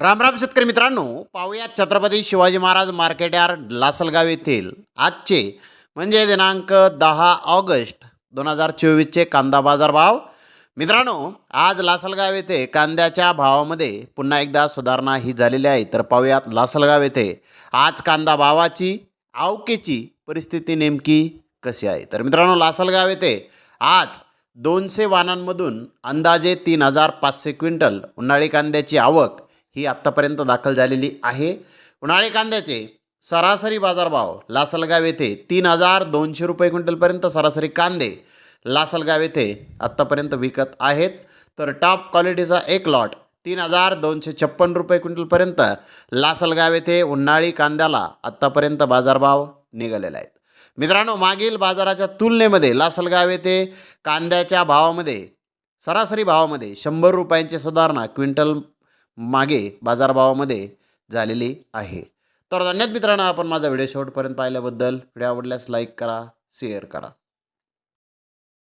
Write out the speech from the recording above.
रामराम शेतकरी मित्रांनो पाहूयात छत्रपती शिवाजी महाराज मार्केट यार्ड लासलगाव येथील आजचे म्हणजे दिनांक दहा ऑगस्ट दोन हजार चोवीसचे कांदा बाजार भाव. मित्रांनो आज लासलगाव येथे कांद्याच्या भावामध्ये पुन्हा एकदा सुधारणा ही झालेली आहे. तर पाहूयात लासलगाव येथे आज कांदा भावाची आवकेची परिस्थिती नेमकी कशी आहे? तर मित्रांनो लासलगाव येथे आज दोनशे वाहनांमधून अंदाजे तीन हजार पाचशे क्विंटल उन्हाळी कांद्याची आवक ही आत्तापर्यंत दाखल झालेली आहे. उन्हाळी कांद्याचे सरासरी बाजारभाव लासलगाव येथे तीन हजार दोनशे रुपये क्विंटलपर्यंत सरासरी कांदे लासलगाव येथे आत्तापर्यंत विकत आहेत. तर टॉप क्वालिटीचा एक लॉट तीन हजार दोनशे छप्पन रुपये क्विंटलपर्यंत लासलगाव येथे उन्हाळी कांद्याला आत्तापर्यंत बाजारभाव निघालेला आहेत. मित्रांनो मागील बाजाराच्या तुलनेमध्ये लासलगाव येथे कांद्याच्या भावामध्ये सरासरी भावामध्ये शंभर रुपयांची सुधारणा क्विंटल मागे बाजारभावामध्ये झालेली आहे. तर धन्यवाद मित्रांनो आपण माझा व्हिडिओ शेवटपर्यंत पाहिल्याबद्दल. व्हिडिओ आवडल्यास लाईक करा शेअर करा.